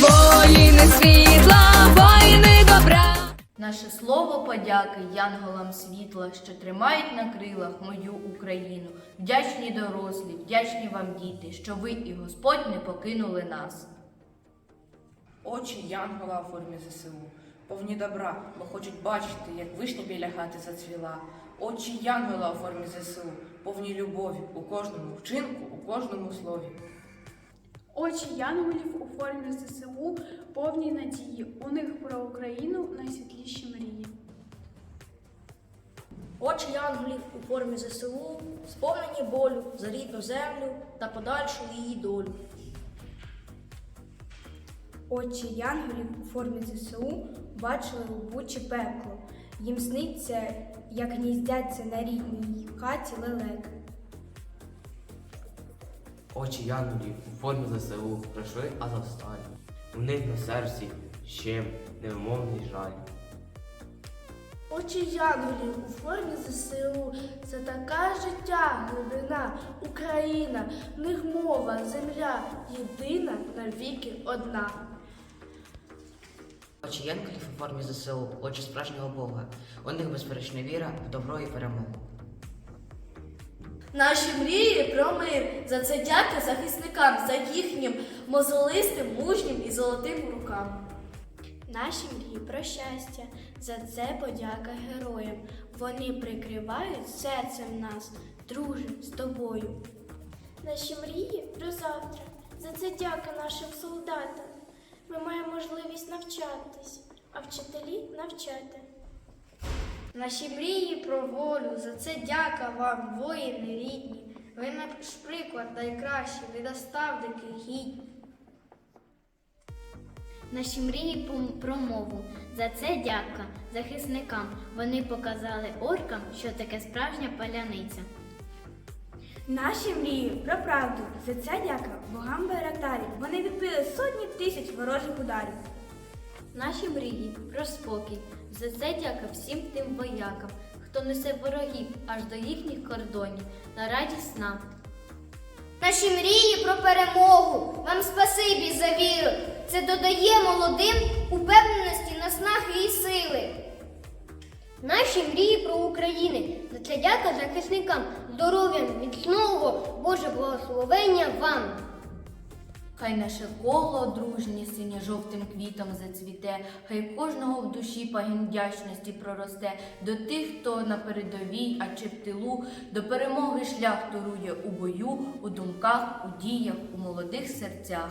Воїни світла, воїни добра. Наше слово подяки янголам світла, що тримають на крилах мою Україну. Вдячні дорослі, вдячні вам діти, що ви і Господь не покинули нас. Очі янгола у формі ЗСУ, повні добра, бо хочуть бачити, як вишня біля хати зацвіла. Очі янгола у формі ЗСУ, повні любові у кожному вчинку, у кожному слові. Очі янголів формі ЗСУ повні надії. У них про Україну найсвітліші мрії. Очі янголів у формі ЗСУ, сповнені болю за рідну землю та подальшу її долю. Очі янголів у формі ЗСУ бачили у пекло. Їм сниться, як гніздяться на рідній хаті лелеки. Очі янголів у формі ЗСУ пройшли Азовсталь. У них на серці ще невимовний жаль. Очі янголів у формі ЗСУ це така життя, глибина, Україна, в них мова, земля, єдина навіки одна. Очі янголів у формі ЗСУ, очі справжнього Бога. У них безперечна віра в добро і перемогу. Наші мрії про мир. За це дяки захисникам, за їхнім мозолистим, мужнім і золотим рукам. Наші мрії про щастя, за це подяка героям. Вони прикривають серцем нас, друже, з тобою. Наші мрії про завтра, за це дяка нашим солдатам. Ми маємо можливість навчатись, а вчителі навчати. Наші мрії про волю, за це дяка вам, воїни рідні. Ви наш приклад найкращий, недоставники гідні. Наші мрії про мову. За це дяка захисникам. Вони показали оркам, що таке справжня паляниця. Наші мрії про правду, за це дяка богам Байрактарів. Вони відбили сотні тисяч ворожих ударів. Наші мрії про спокій. За це дяка всім тим воякам, хто несе ворогів аж до їхніх кордонів на радість нам. Наші мрії про перемогу. Вам спасибі за віру. Це додає молодим упевненості, наснаги і сили. Наші мрії про Україну. За це дяка захисникам, здоров'я, міцного, Боже благословення вам. Хай наше коло дружні синьо-жовтим квітом зацвіте, хай кожного в душі пагін вдячності проросте до тих, хто на передовій, а чи в тилу, до перемоги шлях турує у бою, у думках, у діях, у молодих серцях.